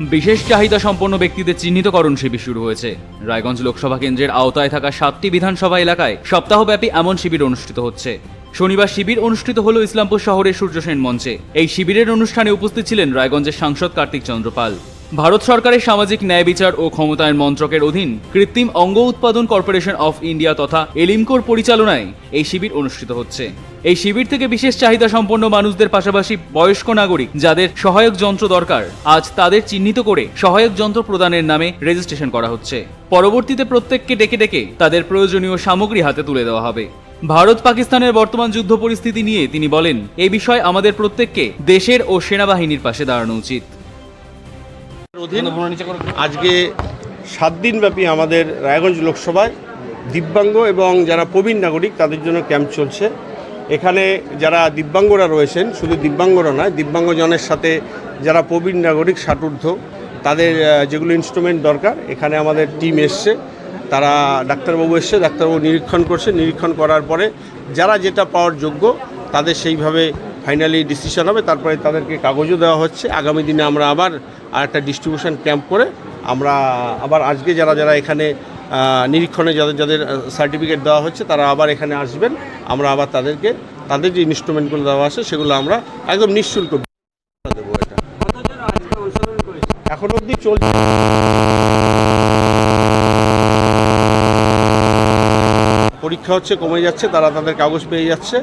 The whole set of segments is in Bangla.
বিশেষ চাহিদা সম্পন্ন ব্যক্তিদের চিহ্নিতকরণ শিবির শুরু হয়েছে। রায়গঞ্জ লোকসভা কেন্দ্রের আওতায় থাকা সাতটি বিধানসভা এলাকায় সপ্তাহব্যাপী এমন শিবির অনুষ্ঠিত হচ্ছে। শনিবার শিবির অনুষ্ঠিত হল ইসলামপুর শহরের সূর্যসেন মঞ্চে। এই শিবিরের অনুষ্ঠানে উপস্থিত ছিলেন রায়গঞ্জের সাংসদ কার্তিক চন্দ্রপাল ভারত সরকারের সামাজিক ন্যায় বিচার ও ক্ষমতায়ন মন্ত্রকের অধীন কৃত্রিম অঙ্গ উৎপাদন কর্পোরেশন অফ ইন্ডিয়া তথা এলিমকোর পরিচালনায় এই শিবির অনুষ্ঠিত হচ্ছে। এই শিবির থেকে বিশেষ চাহিদা সম্পন্ন মানুষদের পাশাপাশি বয়স্ক নাগরিক যাদের সহায়ক যন্ত্র দরকার, আজ তাদের চিহ্নিত করে সহায়ক যন্ত্র প্রদানের নামে রেজিস্ট্রেশন করা হচ্ছে। পরবর্তীতে প্রত্যেককে ডেকে ডেকে তাদের প্রয়োজনীয় সামগ্রী হাতে তুলে দেওয়া হবে। ভারত পাকিস্তানের বর্তমান যুদ্ধ পরিস্থিতি নিয়ে তিনি বলেন এই বিষয়ে আমাদের প্রত্যেককে দেশের ও সেনাবাহিনীর পাশে দাঁড়ানো উচিত। অধীন। আজকে সাত দিনব্যাপী আমাদের রায়গঞ্জ লোকসভায় দিব্যাঙ্গ এবং যারা প্রবীণ নাগরিক তাদের জন্য ক্যাম্প চলছে। এখানে যারা দিব্যাঙ্গরা রয়েছেন শুধু দিব্যাঙ্গরা নয় দিব্যাঙ্গজনের সাথে যারা প্রবীণ নাগরিক ষাটূর্ধ্ব তাদের যেগুলো ইনস্ট্রুমেন্ট দরকার এখানে আমাদের টিম এসছে। তারা ডাক্তারবাবু এসছে ডাক্তারবাবু নিরীক্ষণ করছে। নিরীক্ষণ করার পরে যারা যেটা পাওয়ার যোগ্য তাদের সেইভাবে ফাইনালি ডিসিশন হবে, তারপরে তাদেরকে কাগজও দেওয়া হচ্ছে। আগামী দিনে আমরা আবার আর একটা ডিস্ট্রিবিউশন ক্যাম্প করে আমরা আবার আজকে যারা যারা এখানে নিরীক্ষণে যাদের যাদের সার্টিফিকেট দেওয়া হচ্ছে, তারা আবার এখানে আসবেন। আমরা আবার তাদেরকে, তাদের যে ইনস্ট্রুমেন্টগুলো দেওয়া আছে, সেগুলো আমরা একদম নিঃশুল্ক দেবো এটা। এখন অবধি চলছে। পরীক্ষা হচ্ছে, কমে যাচ্ছে, তারা তাদের কাগজ পেয়ে যাচ্ছে।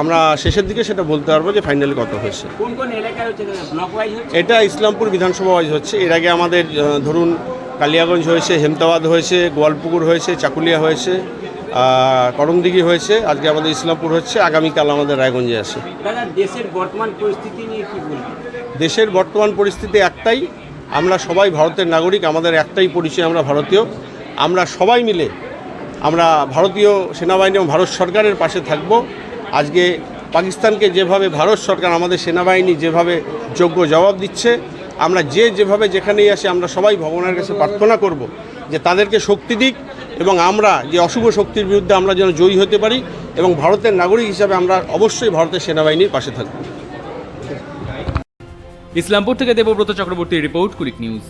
আমরা শেষের দিকে সেটা বলতে পারব যে ফাইনালি কত হয়েছে। এটা ইসলামপুর বিধানসভা ওয়াইজ হচ্ছে। এর আগে আমাদের ধরুন কালিয়াগঞ্জ হয়েছে হেমতাবাদ হয়েছে গোয়ালপুকুর হয়েছে চাকুলিয়া হয়েছে করমদিঘি হয়েছে আজকে আমাদের ইসলামপুর হচ্ছে আগামীকাল আমাদের রায়গঞ্জে আছে। দেশের বর্তমান পরিস্থিতি নিয়ে কি দেশের বর্তমান পরিস্থিতি একটাই আমরা সবাই ভারতের নাগরিক আমাদের একটাই পরিচয় আমরা ভারতীয়। আমরা সবাই মিলে আমরা ভারতীয় সেনাবাহিনী এবং ভারত সরকারের পাশে থাকব। আজকে পাকিস্তানকে যেভাবে ভারত সরকার, আমাদের সেনাবাহিনী যেভাবে যোগ্য জবাব দিচ্ছে, আমরা যে যেভাবে যেখানেই আসি আমরা সবাই ভগবানের কাছে প্রার্থনা করব যে তাদেরকে শক্তি দিক এবং আমরা যে অশুভ শক্তির বিরুদ্ধে আমরা যেন জয়ী হতে পারি এবং ভারতের নাগরিক হিসাবে আমরা অবশ্যই ভারতের সেনাবাহিনীর পাশে থাকব। ইসলামপুর থেকে দেবব্রত চক্রবর্তীর রিপোর্ট কুলিক নিউজ।